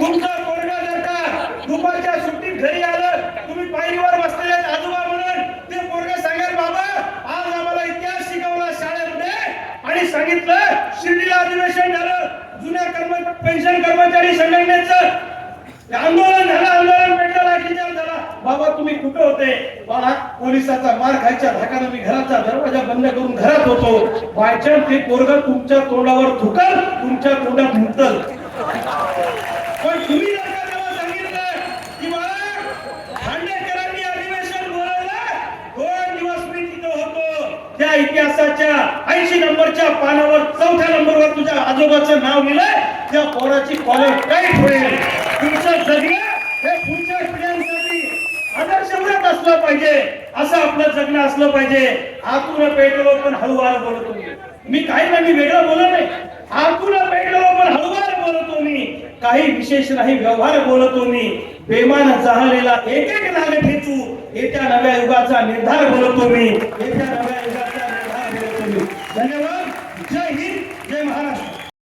तुमचा पोरगा जर का दुपारच्या सुट्टीत घरी आलं तुम्ही पायरीवर बसलेले आजोबा म्हणून ते पोरग सांगेल बाबा आज आम्हाला इतिहास शिकवला शाळेमध्ये आणि सांगितलं शिर्डीला अधिवेशन झालं जुन्या कर्म पेन्शन कर्मचारी संघटनेचं आंदोलन झालं आंदोलन पेटलं लाठीचार झाला. बाबा तुम्ही कुठे होते? बाळा पोलिसाचा मार खायच्या धाकानं मी घराचा दरवाजा बंद करून घरात होतो. बायचान्स ते पोरग तुमच्या तोंडावर थुकल तुमच्या तोंडात मुतल. त्या इतिहासाच्या ऐंशी नंबरच्या पानावर चौथ्या नंबरवर तुझ्या आजोबाचं नाव लिहिलंय. त्या पोराची कॉलर काही होईल तुमचं जगणं हे पुढच्या पिढ्यांसाठी आदर्शव्रत असलं पाहिजे. असं आपलं जगणं असलं पाहिजे. आतून पेटलो पण हळूवार बोलतो मी. काही नाही मी वेगळं बोलत नाही. आतून पेटलो पण हळूवार बोलतो मी. काही विशेष नाही व्यवहार बोलतो मी. प्रेमान जहालेला एक एक नाग ठेचू. येत्या नव्या युगाचा निर्धार बोलतो मी. येत्या